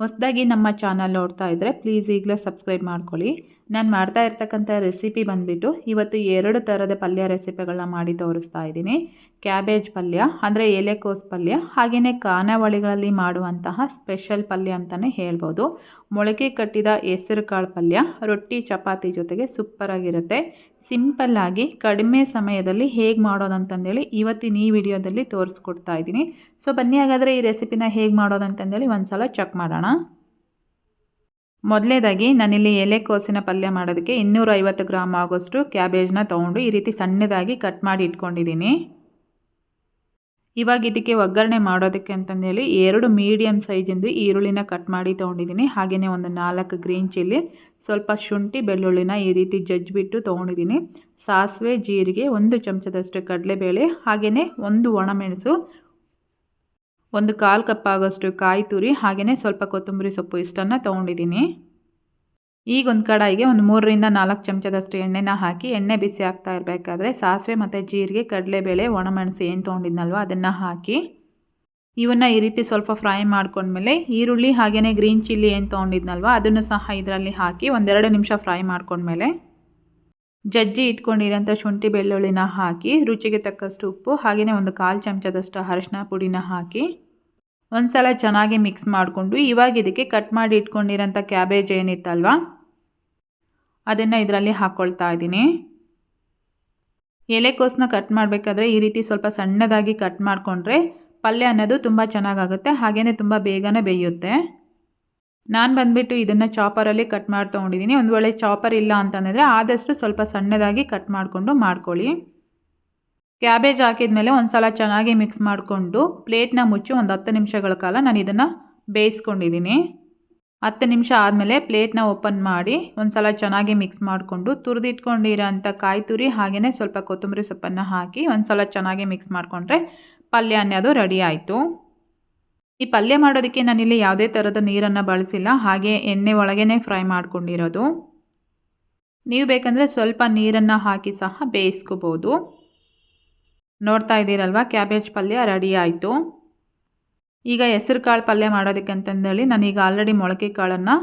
ಹೊಸದಾಗಿ ನಮ್ಮ ಚಾನಲ್ ನೋಡ್ತಾ ಇದ್ದರೆ ಪ್ಲೀಸ್ ಈಗಲೇ ಸಬ್ಸ್ಕ್ರೈಬ್ ಮಾಡ್ಕೊಳ್ಳಿ. ನಾನು ಮಾಡ್ತಾ ಇರ್ತಕ್ಕಂಥ ರೆಸಿಪಿ ಬಂದುಬಿಟ್ಟು ಇವತ್ತು ಎರಡು ಥರದ ಪಲ್ಯ ರೆಸಿಪಿಗಳನ್ನ ಮಾಡಿ ತೋರಿಸ್ತಾ ಇದ್ದೀನಿ. ಕ್ಯಾಬೇಜ್ ಪಲ್ಯ, ಅಂದರೆ ಎಲೆಕೋಸು ಪಲ್ಯ ಹಾಗೆಯೇ ಖಾನಾವಳಿಗಳಲ್ಲಿ ಮಾಡುವಂತಹ ಸ್ಪೆಷಲ್ ಪಲ್ಯ ಅಂತಲೇ ಹೇಳ್ಬೋದು. ಮೊಳಕೆ ಕಟ್ಟಿದ ಹೆಸರು ಕಾಳು ಪಲ್ಯ, ರೊಟ್ಟಿ, ಚಪಾತಿ ಜೊತೆಗೆ ಸೂಪರಾಗಿರುತ್ತೆ ಸಿಂಪಲ್ಲಾಗಿ ಕಡಿಮೆ ಸಮಯದಲ್ಲಿ ಹೇಗೆ ಮಾಡೋದಂತಂದೇಳಿ ಇವತ್ತಿನ ಈ ವಿಡಿಯೋದಲ್ಲಿ ತೋರಿಸ್ಕೊಡ್ತಾ ಇದ್ದೀನಿ. ಸೊ ಬನ್ನಿ ಹಾಗಾದರೆ ಈ ರೆಸಿಪಿನ ಹೇಗೆ ಮಾಡೋದಂತಂದೇಳಿ ಒಂದು ಸಲ ಚೆಕ್ ಮಾಡೋಣ. ಮೊದಲೇದಾಗಿ ನಾನಿಲ್ಲಿ ಎಲೆಕೋಸಿನ ಪಲ್ಯ ಮಾಡೋದಕ್ಕೆ ಇನ್ನೂರ ಐವತ್ತು ಗ್ರಾಮ್ ಆಗೋಷ್ಟು ಕ್ಯಾಬೇಜ್ನ ತೊಗೊಂಡು ಈ ರೀತಿ ಸಣ್ಣದಾಗಿ ಕಟ್ ಮಾಡಿ ಇಟ್ಕೊಂಡಿದ್ದೀನಿ. ಇವಾಗ ಇದಕ್ಕೆ ಒಗ್ಗರಣೆ ಮಾಡೋದಕ್ಕೆ ಅಂತಂದೇಳಿ ಎರಡು ಮೀಡಿಯಮ್ ಸೈಜಿಂದು ಈರುಳ್ಳಿನ ಕಟ್ ಮಾಡಿ ತೊಗೊಂಡಿದ್ದೀನಿ. ಹಾಗೆಯೇ ಒಂದು ನಾಲ್ಕು ಗ್ರೀನ್ ಚಿಲ್ಲಿ, ಸ್ವಲ್ಪ ಶುಂಠಿ, ಬೆಳ್ಳುಳ್ಳಿನ ಈ ರೀತಿ ಜಜ್ಜಿಬಿಟ್ಟು ತೊಗೊಂಡಿದ್ದೀನಿ. ಸಾಸಿವೆ, ಜೀರಿಗೆ, ಒಂದು ಚಮಚದಷ್ಟು ಕಡಲೆಬೇಳೆ ಹಾಗೆಯೇ ಒಂದು ಒಣಮೆಣಸು ಒಂದು ಕಾಲು ಕಪ್ ಆಗೋಷ್ಟು ಕಾಯಿ ತುರಿ ಹಾಗೆಯೇ ಸ್ವಲ್ಪ ಕೊತ್ತಂಬರಿ ಸೊಪ್ಪು ಇಷ್ಟನ್ನು ತೊಗೊಂಡಿದ್ದೀನಿ. ಈಗ ಒಂದು ಕಡಾಯಿಗೆ ಒಂದು ಮೂರರಿಂದ ನಾಲ್ಕು ಚಮಚದಷ್ಟು ಎಣ್ಣೆನ ಹಾಕಿ, ಎಣ್ಣೆ ಬಿಸಿ ಆಗ್ತಾ ಇರಬೇಕಾದ್ರೆ ಸಾಸಿವೆ ಮತ್ತು ಜೀರಿಗೆ, ಕಡಲೆಬೇಳೆ, ಒಣಮೆಣಸು ಏನು ತೊಗೊಂಡಿದ್ನಲ್ವ ಅದನ್ನು ಹಾಕಿ, ಇವನ್ನು ಈ ರೀತಿ ಸ್ವಲ್ಪ ಫ್ರೈ ಮಾಡ್ಕೊಂಡ್ಮೇಲೆ ಈರುಳ್ಳಿ ಹಾಗೆಯೇ ಗ್ರೀನ್ ಚಿಲ್ಲಿ ಏನು ತೊಗೊಂಡಿದ್ನಲ್ವ ಅದನ್ನು ಸಹ ಇದರಲ್ಲಿ ಹಾಕಿ ಒಂದೆರಡು ನಿಮಿಷ ಫ್ರೈ ಮಾಡ್ಕೊಂಡ್ಮೇಲೆ ಜಜ್ಜಿ ಇಟ್ಕೊಂಡಿರೋಂಥ ಶುಂಠಿ ಬೆಳ್ಳುಳ್ಳಿನ ಹಾಕಿ, ರುಚಿಗೆ ತಕ್ಕಷ್ಟು ಉಪ್ಪು ಹಾಗೆಯೇ ಒಂದು ಕಾಲು ಚಮಚದಷ್ಟು ಅರಶಿನ ಪುಡಿನ ಹಾಕಿ ಒಂದು ಸಲ ಚೆನ್ನಾಗಿ ಮಿಕ್ಸ್ ಮಾಡಿಕೊಂಡು, ಇವಾಗ ಇದಕ್ಕೆ ಕಟ್ ಮಾಡಿ ಇಟ್ಕೊಂಡಿರೋಂಥ ಕ್ಯಾಬೇಜ್ ಏನಿತ್ತಲ್ವ, ಅದನ್ನು ಇದರಲ್ಲಿ ಹಾಕ್ಕೊಳ್ತಾ ಇದ್ದೀನಿ. ಎಲೆಕೋಸನ್ನ ಕಟ್ ಮಾಡಬೇಕಾದ್ರೆ ಈ ರೀತಿ ಸ್ವಲ್ಪ ಸಣ್ಣದಾಗಿ ಕಟ್ ಮಾಡಿಕೊಂಡ್ರೆ ಪಲ್ಯ ಅನ್ನೋದು ತುಂಬ ಚೆನ್ನಾಗಾಗುತ್ತೆ ಹಾಗೆಯೇ ತುಂಬ ಬೇಗನೆ ಬೇಯುತ್ತೆ. ನಾನು ಬಂದುಬಿಟ್ಟು ಇದನ್ನು ಚಾಪರಲ್ಲಿ ಕಟ್ ಮಾಡಿ ತೊಗೊಂಡಿದ್ದೀನಿ ಒಂದು ವೇಳೆ ಚಾಪರ್ ಇಲ್ಲ ಅಂತಂದರೆ ಆದಷ್ಟು ಸ್ವಲ್ಪ ಸಣ್ಣದಾಗಿ ಕಟ್ ಮಾಡಿಕೊಂಡು ಮಾಡ್ಕೊಳ್ಳಿ. ಕ್ಯಾಬೇಜ್ ಹಾಕಿದ ಮೇಲೆ ಒಂದು ಸಲ ಚೆನ್ನಾಗಿ ಮಿಕ್ಸ್ ಮಾಡಿಕೊಂಡು ಪ್ಲೇಟ್ನ ಮುಚ್ಚಿ ಒಂದು ಹತ್ತು ನಿಮಿಷಗಳ ಕಾಲ ನಾನು ಇದನ್ನು ಬೇಯಿಸ್ಕೊಂಡಿದ್ದೀನಿ ಹತ್ತು ನಿಮಿಷ ಆದಮೇಲೆ ಪ್ಲೇಟ್ನ ಓಪನ್ ಮಾಡಿ ಒಂದು ಸಲ ಚೆನ್ನಾಗಿ ಮಿಕ್ಸ್ ಮಾಡಿಕೊಂಡು ತುರಿದಿಟ್ಕೊಂಡಿರೋಂಥ ಕಾಯಿ ತುರಿ ಹಾಗೆಯೇ ಸ್ವಲ್ಪ ಕೊತ್ತಂಬರಿ ಸೊಪ್ಪನ್ನು ಹಾಕಿ ಒಂದು ಸಲ ಚೆನ್ನಾಗಿ ಮಿಕ್ಸ್ ಮಾಡಿಕೊಂಡ್ರೆ ಪಲ್ಯ ಅನ್ನೋದು ರೆಡಿ ಆಯಿತು. ಈ ಪಲ್ಯ ಮಾಡೋದಕ್ಕೆ ನಾನಿಲ್ಲಿ ಯಾವುದೇ ಥರದ ನೀರನ್ನು ಬಳಸಿಲ್ಲ. ಹಾಗೆ ಎಣ್ಣೆ ಒಳಗೇ ಫ್ರೈ ಮಾಡ್ಕೊಂಡಿರೋದು. ನೀವು ಬೇಕಂದರೆ ಸ್ವಲ್ಪ ನೀರನ್ನು ಹಾಕಿ ಸಹ ಬೇಯಿಸ್ಕೋಬೋದು. ನೋಡ್ತಾ ಇದ್ದೀರಲ್ವ, ಕ್ಯಾಬೇಜ್ ಪಲ್ಯ ರೆಡಿ ಆಯಿತು. ಈಗ ಹೆಸರು ಕಾಳು ಪಲ್ಯ ಮಾಡೋದಕ್ಕೆ ಅಂತಂದೇಳಿ ನಾನೀಗ ಆಲ್ರೆಡಿ ಮೊಳಕೆ ಕಾಳನ್ನು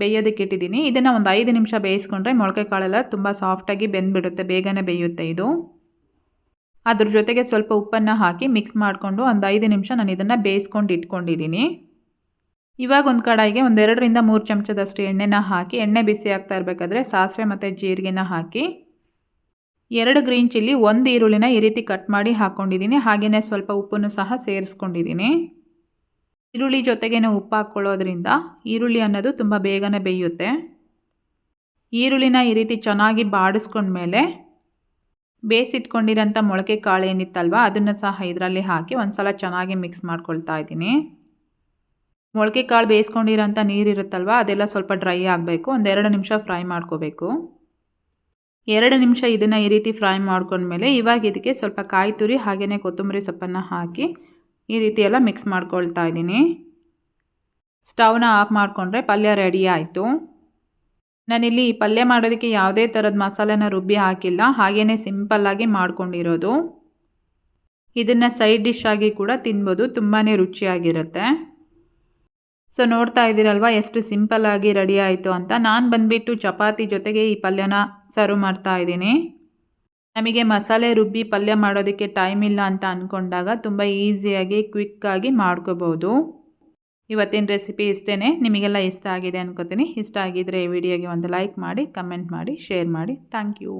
ಬೇಯೋದಕ್ಕೆ ಇಟ್ಟಿದ್ದೀನಿ. ಇದನ್ನು ಒಂದು ಐದು ನಿಮಿಷ ಬೇಯಿಸ್ಕೊಂಡ್ರೆ ಮೊಳಕೆ ಕಾಳೆಲ್ಲ ತುಂಬ ಸಾಫ್ಟಾಗಿ ಬೆಂದ್ಬಿಡುತ್ತೆ, ಬೇಗನೆ ಬೇಯುತ್ತೆ ಇದು. ಅದ್ರ ಜೊತೆಗೆ ಸ್ವಲ್ಪ ಉಪ್ಪನ್ನು ಹಾಕಿ ಮಿಕ್ಸ್ ಮಾಡಿಕೊಂಡು ಒಂದು ಐದು ನಿಮಿಷ ನಾನು ಇದನ್ನು ಬೇಯಿಸ್ಕೊಂಡು ಇಟ್ಕೊಂಡಿದ್ದೀನಿ ಇವಾಗ ಒಂದು ಕಡಾಯಿಗೆ ಒಂದೆರಡರಿಂದ ಮೂರು ಚಮಚದಷ್ಟು ಎಣ್ಣೆನ ಹಾಕಿ, ಎಣ್ಣೆ ಬಿಸಿ ಆಗ್ತಾ ಇರಬೇಕಾದ್ರೆ ಸಾಸಿವೆ ಮತ್ತು ಜೀರಿಗೆನ ಹಾಕಿ, ಎರಡು ಗ್ರೀನ್ ಚಿಲ್ಲಿ ಒಂದು ಈರುಳ್ಳಿನ ಈ ರೀತಿ ಕಟ್ ಮಾಡಿ ಹಾಕ್ಕೊಂಡಿದ್ದೀನಿ ಹಾಗೆಯೇ ಸ್ವಲ್ಪ ಉಪ್ಪನ್ನು ಸಹ ಸೇರಿಸ್ಕೊಂಡಿದ್ದೀನಿ ಈರುಳ್ಳಿ ಜೊತೆಗೆ ಉಪ್ಪು ಹಾಕ್ಕೊಳ್ಳೋದ್ರಿಂದ ಈರುಳ್ಳಿ ಅನ್ನೋದು ತುಂಬ ಬೇಗನೆ ಬೇಯುತ್ತೆ. ಈರುಳ್ಳಿನ ಈ ರೀತಿ ಚೆನ್ನಾಗಿ ಬಾಡಿಸ್ಕೊಂಡ್ಮೇಲೆ ಬೇಯಿಸಿಟ್ಕೊಂಡಿರೋಂಥ ಮೊಳಕೆ ಕಾಳು ಏನಿತ್ತಲ್ವ, ಅದನ್ನು ಸಹ ಇದರಲ್ಲಿ ಹಾಕಿ ಒಂದು ಸಲ ಚೆನ್ನಾಗಿ ಮಿಕ್ಸ್ ಮಾಡ್ಕೊಳ್ತಾ ಇದ್ದೀನಿ. ಮೊಳಕೆ ಕಾಳು ಬೇಯಿಸ್ಕೊಂಡಿರೋಂಥ ನೀರಿರುತ್ತಲ್ವ ಅದೆಲ್ಲ ಸ್ವಲ್ಪ ಡ್ರೈ ಆಗಬೇಕು. ಒಂದೆರಡು ನಿಮಿಷ ಫ್ರೈ ಮಾಡ್ಕೋಬೇಕು. ಎರಡು ನಿಮಿಷ ಇದನ್ನು ಈ ರೀತಿ ಫ್ರೈ ಮಾಡ್ಕೊಂಡ್ಮೇಲೆ ಇವಾಗ ಇದಕ್ಕೆ ಸ್ವಲ್ಪ ಕಾಯಿ ತುರಿ ಹಾಗೆಯೇ ಕೊತ್ತಂಬರಿ ಸೊಪ್ಪನ್ನು ಹಾಕಿ ಈ ರೀತಿ ಎಲ್ಲ ಮಿಕ್ಸ್ ಮಾಡ್ಕೊಳ್ತಾ ಇದ್ದೀನಿ. ಸ್ಟವ್ನ ಆಫ್ ಮಾಡಿಕೊಂಡ್ರೆ ಪಲ್ಯ ರೆಡಿ ಆಯಿತು. ನಾನಿಲ್ಲಿ ಪಲ್ಯ ಮಾಡೋದಕ್ಕೆ ಯಾವುದೇ ಥರದ ಮಸಾಲೆನ ರುಬ್ಬಿ ಹಾಕಿಲ್ಲ. ಹಾಗೆಯೇ ಸಿಂಪಲ್ಲಾಗಿ ಮಾಡ್ಕೊಂಡಿರೋದು. ಇದನ್ನು ಸೈಡ್ ಡಿಶ್ ಆಗಿ ಕೂಡ ತಿನ್ಬೋದು. ತುಂಬಾ ರುಚಿಯಾಗಿರುತ್ತೆ. ಸೊ, ನೋಡ್ತಾ ಇದ್ದೀರಲ್ವ? ಎಷ್ಟು ಸಿಂಪಲ್ಲಾಗಿ ರೆಡಿ ಆಯಿತು ಅಂತ. ನಾನು ಬಂದುಬಿಟ್ಟು ಚಪಾತಿ ಜೊತೆಗೆ ಈ ಪಲ್ಯನ ಸರ್ವ್ ಮಾಡ್ತಾ ಇದ್ದೀನಿ. ನಮಗೆ ಮಸಾಲೆ ರುಬ್ಬಿ ಪಲ್ಯ ಮಾಡೋದಕ್ಕೆ ಟೈಮ್ ಇಲ್ಲ ಅಂತ ಅಂದ್ಕೊಂಡಾಗ ತುಂಬ ಈಸಿಯಾಗಿ ಕ್ವಿಕ್ಕಾಗಿ ಮಾಡ್ಕೋಬೋದು. ಇವತ್ತಿನ ರೆಸಿಪಿ ಇಷ್ಟೇ ನಿಮಗೆಲ್ಲ ಇಷ್ಟ ಆಗಿದೆ ಅನ್ಕೋತೀನಿ. ಇಷ್ಟ ಆಗಿದ್ದರೆ ಈ ವಿಡಿಯೋಗೆ ಒಂದು ಲೈಕ್ ಮಾಡಿ ಕಮೆಂಟ್ ಮಾಡಿ ಶೇರ್ ಮಾಡಿ. Thank you